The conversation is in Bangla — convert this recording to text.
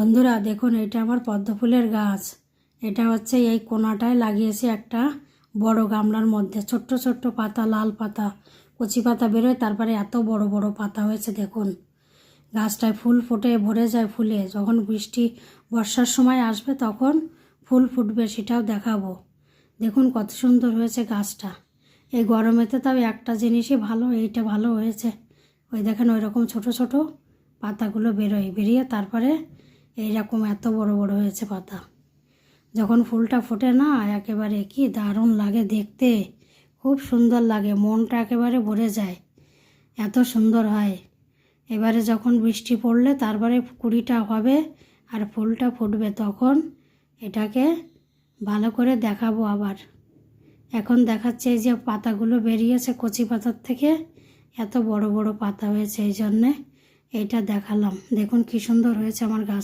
বন্ধুরা, দেখুন, এটা আমার পদ্ম ফুলের গাছ। এটা হচ্ছে এই কোনাটায় লাগিয়েছি একটা বড় গামলার মধ্যে, ছোট্ট ছোট্ট পাতা, লাল পাতা, কচি পাতা বেরোয়, তারপরে এত বড় বড় পাতা হয়েছে, দেখুন। গাছটায় ফুল ফুটে, ভরে যায় ফুলে। যখন বৃষ্টি, বর্ষার সময় আসবে, তখন ফুল ফুটবে, সেটাও দেখাবো। দেখুন, কত সুন্দর হয়েছে গাছটা। এই গরমেতে তাও একটা জিনিসই ভালো, এইটা ভালো হয়েছে। ওই দেখেন ওই রকম ছোটো ছোট পাতাগুলো বেরোয়, বেরিয়ে তারপরে এইরকম এত বড় বড় হয়েছে পাতা। যখন ফুলটা ফোটে না, একেবারে কি দারুণ লাগে দেখতে। খুব সুন্দর লাগে, মনটা একেবারে ভরে যায়। এত সুন্দর হয়। এবারে যখন বৃষ্টি পড়লে তারপরে কুড়িটা হবে আর ফুলটা ফুটবে তখন এটাকে ভালো করে দেখাবো আবার। এখন দেখাচ্ছে যে পাতাগুলো বেরিয়েছে কচি পাতার থেকে, এত বড় বড় পাতা হয়েছে এই জন্যে। এইটা দেখালাম। দেখুন কি সুন্দর হয়েছে আমার গাছ।